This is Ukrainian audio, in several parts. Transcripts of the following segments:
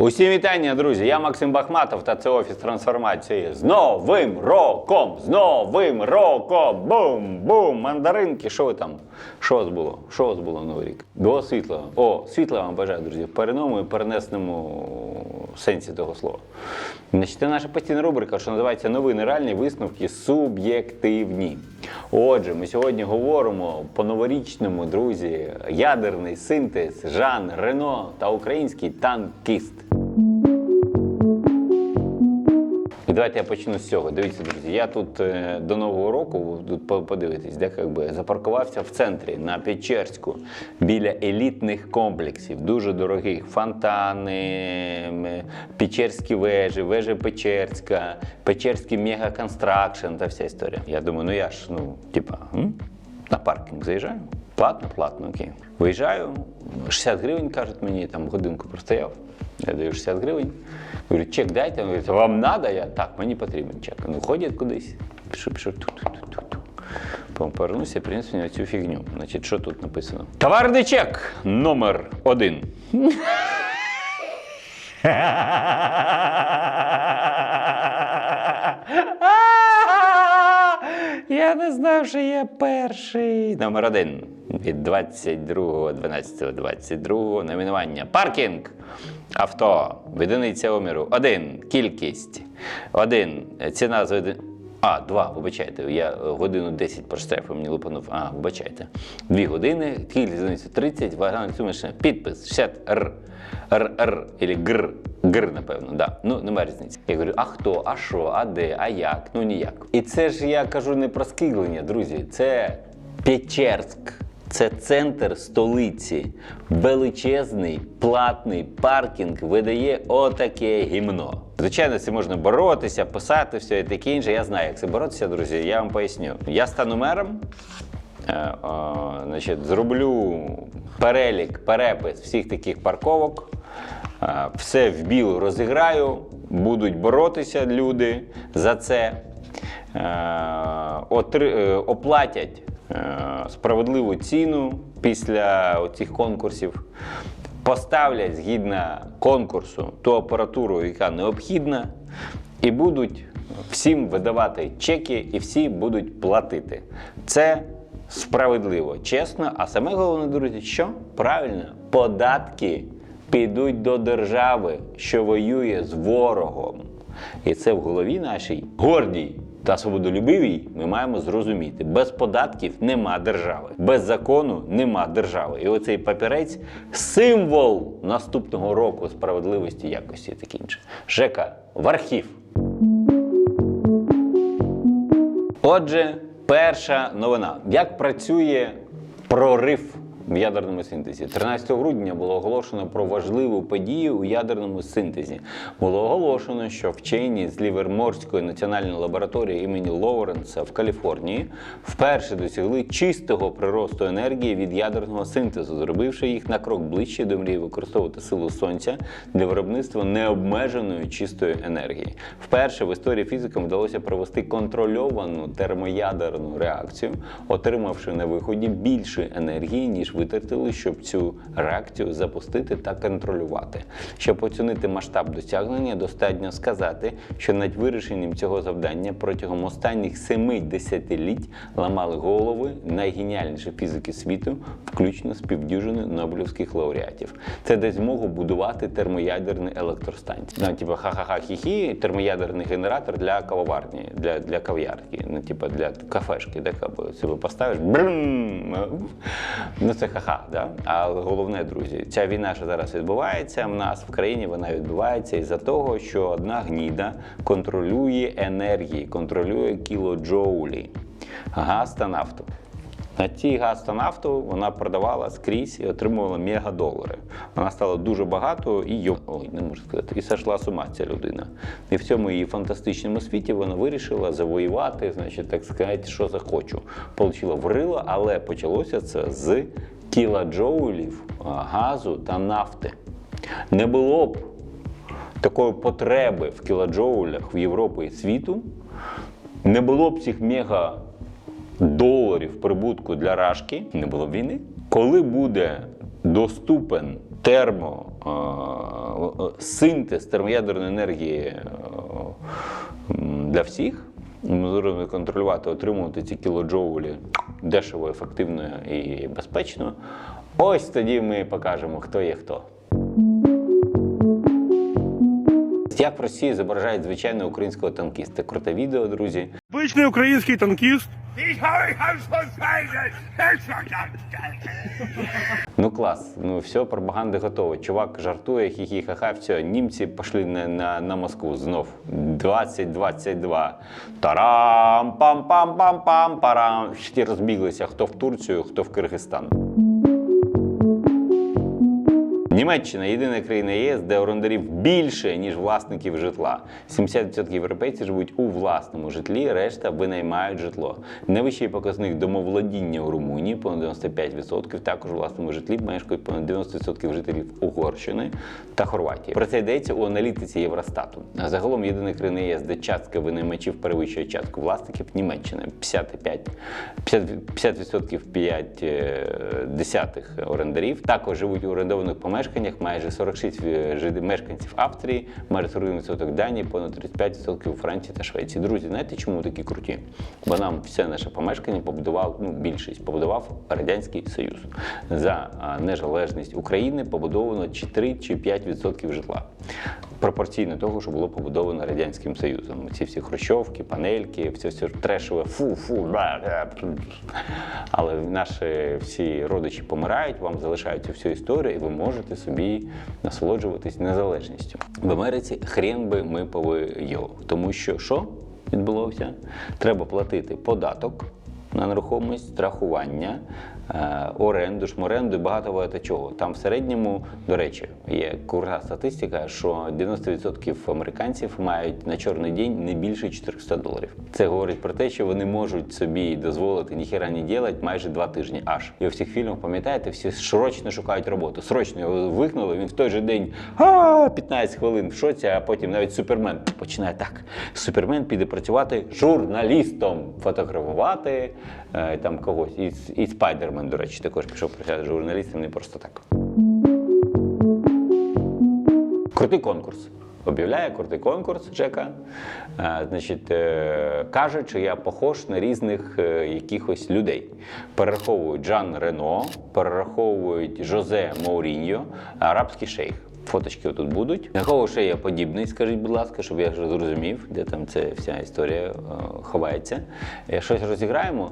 Усім вітання, друзі! Я Максим Бахматов та це офіс трансформації. З новим роком! З новим роком! Бум! Бум! Мандаринки! Що ви там? Що вас було? Що вас було новий рік? До світла. О, світла вам бажаю, друзі, в переному і перенесному сенсі того слова. Значить, це наша постійна рубрика, що називається Новини реальні висновки суб'єктивні. Отже, ми сьогодні говоримо по новорічному, друзі, ядерний синтез, Жан Рено та український танкіст. І давайте я почну з цього. Дивіться, друзі, я тут е, до Нового року, тут по- подивитесь, де як би, запаркувався в центрі на Печерську біля елітних комплексів, дуже дорогих. Фонтани, Печерські вежі, вежа Печерська, Печерський мегаконстракшн та вся історія. Я думаю, ну я ж, ну, типа, на паркінг заїжджаю. Платно, платно, окей. Виїжджаю, 60 гривень кажуть мені, там годинку простояв. Я даю 60 гривень. Говорю, чек дайте. Він говорить, вам треба? Я так, мені потрібен чек. Ну, ходять кудись. Пішов, пішов. Ту-ту-ту-ту-ту. Потім приніс мені цю фігню. Значить, що тут написано? Товарний чек номер один. Я не знав, що я перший. Номер один від 22.12.22 номінування. Паркінг. Авто. Одиниця уміру. Один. Кількість. Один. Ціна за один. А, два, вибачайте. Я е, годину 10 проштрафив, мені лупанув. А, вибачайте. Дві години, кількість одиницю 30, вага сумішна. Підпис 60 Р. Р, Р, или гр, гр, напевно, да. Ну, нема різниці. Я говорю, а хто, а що, а де, а як? Ну ніяк. І це ж я кажу не про скиглення, друзі. Це Печерськ. Це центр столиці. Величезний платний паркінг видає отаке гімно. Звичайно, це можна боротися, писати, все і таке інше. Я знаю, як це боротися, друзі. Я вам поясню. Я стану мером. Е, е, значить, зроблю перелік, перепис всіх таких парковок. Е, Все в білу розіграю, будуть боротися люди за це. Е, отри- е, Оплатять справедливу ціну після цих конкурсів. Поставлять згідно конкурсу ту апаратуру, яка необхідна, і будуть всім видавати чеки, і всі будуть платити. Це справедливо, чесно. А саме головне, друзі, що правильно, податки підуть до держави, що воює з ворогом. І це в голові нашій гордій та свободолюбивій ми маємо зрозуміти: без податків нема держави, без закону нема держави. І оцей папірець символ наступного року справедливості, якості і таке інше. Жека в архів. Отже, перша новина. Як працює прорив в ядерному синтезі? 13 грудня було оголошено про важливу подію у ядерному синтезі. Було оголошено, що вчені з Ліверморської національної лабораторії імені Лоуренса в Каліфорнії вперше досягли чистого приросту енергії від ядерного синтезу, зробивши їх на крок ближче до мрії використовувати силу сонця для виробництва необмеженої чистої енергії. Вперше в історії фізикам вдалося провести контрольовану термоядерну реакцію, отримавши на виході більше енергії, ніж витратили, щоб цю реакцію запустити та контролювати. Щоб оцінити масштаб досягнення, достатньо сказати, що над вирішенням цього завдання протягом останніх семи десятиліть ламали голови найгеніальніші фізики світу, включно з півдюжини нобелівських лауреатів. Це дасть змогу будувати термоядерні електростанції. Ну, типу, ха-ха-ха, хі-хі, термоядерний генератор для кавоварні, для, для кав'ярки, ну, типу, для кафешки, де себе поставиш. Брм, ну це ха-ха, да? Але головне, друзі, ця війна, що зараз відбувається в нас в країні, вона відбувається із-за того, що одна гніда контролює енергії, контролює кілоджоулі, газ та нафту. На ці газ та нафту вона продавала скрізь і отримувала мегадолари. Вона стала дуже багато і йо... Ой, не можу сказати, і сошла з ума ця людина. І в цьому її фантастичному світі вона вирішила завоювати, значить, так сказати, що захочу. Получила врила, але почалося це з кілоджоулів газу та нафти. Не було б такої потреби в кілоджоулях в Європі і світу, не було б цих мега доларів прибутку для рашки, не було б війни. Коли буде доступен термо, синтез термоядерної енергії для всіх. Зможемо контролювати, отримувати ці кілоджоулі дешево, ефективно і безпечно. Ось тоді ми покажемо, хто є хто. Як в Росії зображають звичайного українського танкіста. Круте відео, друзі. Обичний український танкіст. Ну клас, ну все, пропаганди готово. Чувак жартує, хі-хі, ха-ха, все, німці пішли на, на, на Москву знов. 2022. Тарам, пам пам пам пам парам. Всі розбіглися, хто в Турцію, хто в Киргизстан. Німеччина єдина країна ЄС, де орендарів більше, ніж власників житла. 70% європейців живуть у власному житлі, решта винаймають житло. Найвищий показник домовладіння у Румунії понад 95%. Також у власному житлі мешкають понад 90% жителів Угорщини та Хорватії. Про це йдеться у аналітиці Євростату. Загалом єдина країна ЄС, де частка винаймачів перевищує частку власників Німеччина 55, 50%, 50% 5 е, десятих орендарів. Також живуть у орендованих помешканнях майже 46 мешканців Австрії, майже 41% Данії, понад 35% у Франції та Швеції. Друзі, знаєте, чому такі круті? Бо нам все наше помешкання побудував, ну більшість побудував Радянський Союз. За незалежність України побудовано чи 3 чи 5% житла. Пропорційно того, що було побудовано Радянським Союзом. Ці всі хрущовки, панельки, все все трешове, фу, фу, бла, бла. Але наші всі родичі помирають, вам залишають цю всю історію, і ви можете собі насолоджуватись незалежністю. В Америці хрен би ми повийов, тому що що відбулося? Треба платити податок на нерухомість, страхування, оренду, шморенду багато багато чого. Там в середньому, до речі, є крута статистика, що 90% американців мають на чорний день не більше 400 доларів. Це говорить про те, що вони можуть собі дозволити ніхіра не ділати майже два тижні аж. І у всіх фільмах, пам'ятаєте, всі срочно шукають роботу. Срочно його викнули, він в той же день а, 15 хвилин в шоці, а потім навіть супермен починає так. Супермен піде працювати журналістом, фотографувати е, там когось. І, і Спайдермен, до речі, також пішов працювати журналістом не просто так. Крутий конкурс. Об'являє крутий конкурс Джека. Е, значить, е, каже, чи я похож на різних е, якихось людей. Перераховують Жан Рено, перераховують Жозе Мауріньо, арабський шейх. Фоточки тут будуть. На кого ще я подібний, скажіть, будь ласка, щоб я зрозумів, де там ця вся історія е, ховається. Щось розіграємо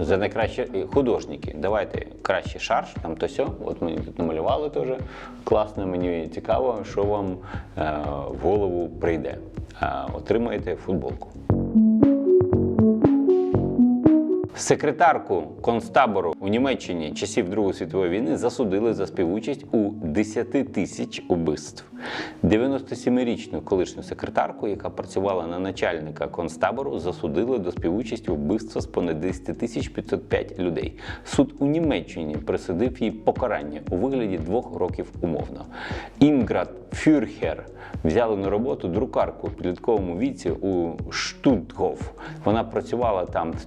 за найкраще художники. Давайте кращий шарж, там то сьо. От мені тут намалювали теж. Класно, мені цікаво, що вам е, в голову прийде. Е, отримаєте футболку. Секретарку концтабору у Німеччині часів Другої світової війни засудили за співучасть у 10 тисяч убивств. 97-річну колишню секретарку, яка працювала на начальника концтабору, засудили до співучасті вбивства з понад 10 тисяч 505 людей. Суд у Німеччині присудив їй покарання у вигляді двох років умовно. Інград Фюрхер взяли на роботу друкарку в підлітковому віці у Штутгоф. Вона працювала там з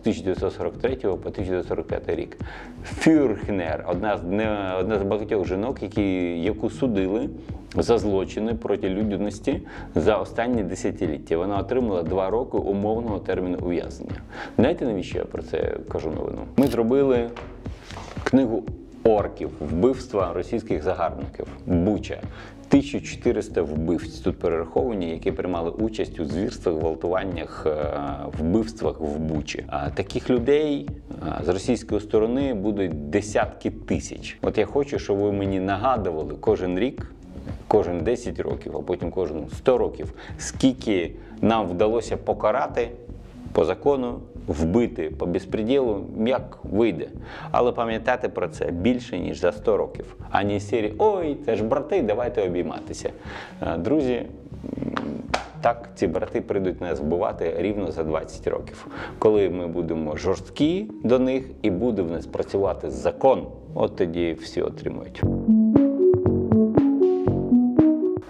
1943 по 1945 рік. Фюрхнер одна з не одна з багатьох жінок, які, яку судили за злочини проти людяності за останні десятиліття. Вона отримала два роки умовного терміну ув'язнення. Знаєте, навіщо я про це кажу новину? Ми зробили книгу орків, вбивства російських загарбників, Буча. 1400 вбивць тут перераховані, які приймали участь у звірствах, гвалтуваннях, е, вбивствах в Бучі. Таких людей е, з російської сторони будуть десятки тисяч. От я хочу, щоб ви мені нагадували кожен рік, кожен 10 років, а потім кожен 100 років, скільки нам вдалося покарати по закону, вбити по безпреділу, як вийде. Але пам'ятати про це більше, ніж за 100 років. А не серії Ой, це ж брати, давайте обійматися. Е, Друзі, так, ці брати прийдуть нас вбивати рівно за 20 років, коли ми будемо жорсткі до них і буде в нас працювати закон. От тоді всі отримують.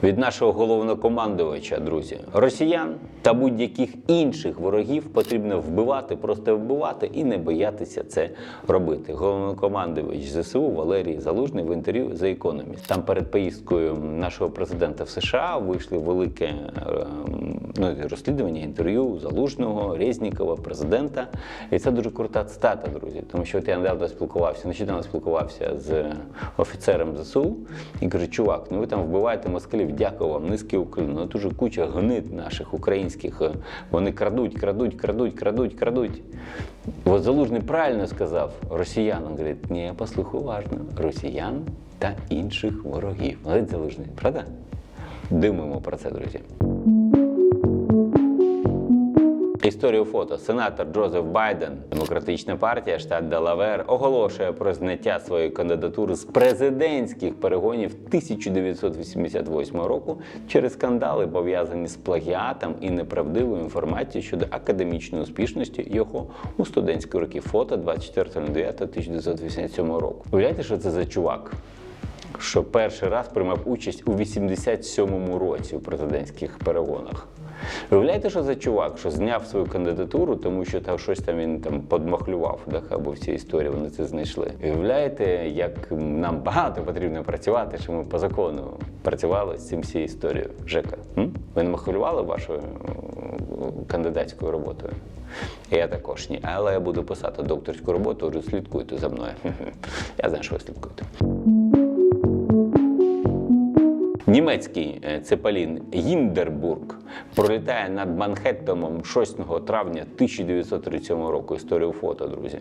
Від нашого головнокомандувача, друзі. Росіян та будь-яких інших ворогів потрібно вбивати, просто вбивати і не боятися це робити. Головнокомандувач ЗСУ Валерій Залужний в інтерв'ю за Economist. Там перед поїздкою нашого президента в США вийшли велике е, ну, розслідування інтерв'ю Залужного, Резнікова, президента. І це дуже крута цитата, друзі. Тому що от я недавно спілкувався, нещодавно спілкувався з офіцером ЗСУ і кажу, чувак, ну ви там вбиваєте москалів, дякую вам, низький уклін. Ну дуже куча гнит наших українських. е, Вони крадуть, крадуть, крадуть, крадуть, крадуть. От Залужний правильно сказав росіянам. Говорить, ні, послухай уважно, росіян та інших ворогів. Ледь Залужний, правда? Думаємо про це, друзі. Історію фото. Сенатор Джозеф Байден, демократична партія, штат Делавер, оголошує про зняття своєї кандидатури з президентських перегонів 1988 року через скандали, пов'язані з плагіатом і неправдивою інформацією щодо академічної успішності його у студентські роки. Фото 24.09.1987 року. Уявляєте, що це за чувак? що перший раз приймав участь у 87-му році у президентських перегонах. Виявляєте, що за чувак, що зняв свою кандидатуру, тому що там щось там він там подмахлював, так, або в цій історії вони це знайшли. Виявляєте, як нам багато потрібно працювати, що ми по закону працювали з цим всією історією. Жека, м? ви не махлювали вашою кандидатською роботою? Я також ні. Але я буду писати докторську роботу, слідкуйте за мною. Я знаю, що ви слідкуєте. Німецький е, цепелін Гіндербург пролітає над Манхеттеном 6 травня 1937 року. Історію фото, друзі.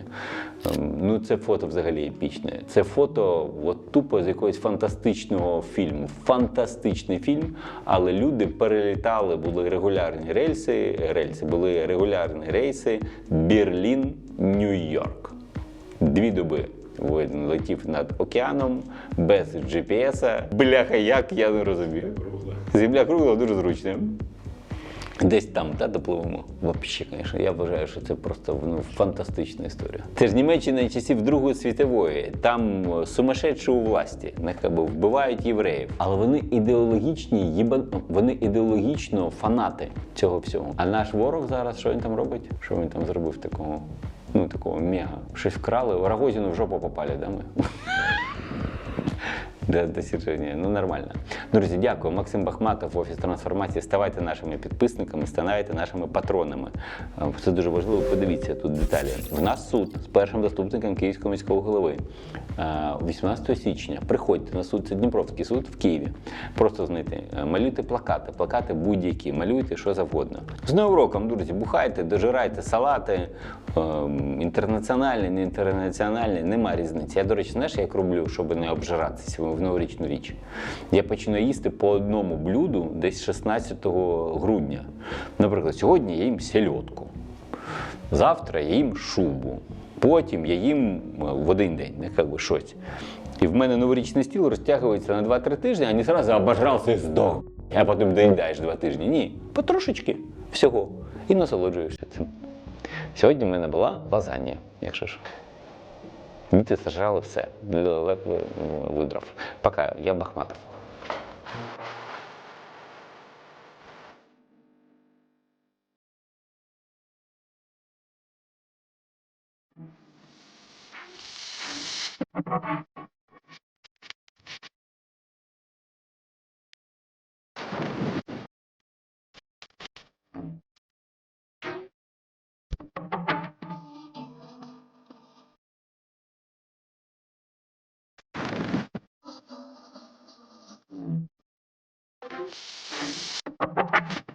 Ем, Ну, це фото взагалі епічне. Це фото от, тупо з якогось фантастичного фільму. Фантастичний фільм, але люди перелітали, були регулярні рельси, рельси були регулярні рейси Берлін, Нью-Йорк. Дві доби. Він летів над океаном без GPS. Бляха, як я не розумію. Земля кругла дуже зручно. Десь там да, допливемо. Взагалі, звісно, я вважаю, що це просто ну, фантастична історія. Це ж Німеччина часів Другої світової. Там е, сумасшедші у власті, нехай би вбивають євреїв. Але вони ідеологічні, їбан... вони ідеологічно фанати цього всього. А наш ворог зараз, що він там робить? Що він там зробив такого? Ну, такого мега. Щось вкрали, Рогозіну в жопу попали, да ми? До досяження. Ну нормально. Друзі, дякую. Максим Бахматов, офіс трансформації. Ставайте нашими підписниками, ставайте нашими патронами. Е, Це дуже важливо. Подивіться тут деталі. В нас суд з першим заступником Київського міського голови. Е, 18 січня. Приходьте на суд. Це Дніпровський суд в Києві. Просто знайти. Е, Малюйте плакати, плакати будь-які, малюйте що завгодно. З новим роком, друзі, бухайте, дожирайте салати. Інтернаціональні, не інтернаціональні, нема різниці. Я, до речі, знаєш, як роблю, щоб не обжиратися в новорічну річ. Я почну їсти по одному блюду десь 16 грудня. Наприклад, сьогодні я їм сельодку, завтра я їм шубу, потім я їм е, в один день, не би щось. І в мене новорічний стіл розтягується на 2-3 тижні, а не одразу обожрався і здох. А потім доїдаєш 2 тижні. Ні, потрошечки всього. І насолоджуєшся цим. Сьогодні в мене була лазанья, якщо що. Діти сажали все. Е, видрав. Пока, я Бахматов. Thank you. Thank you.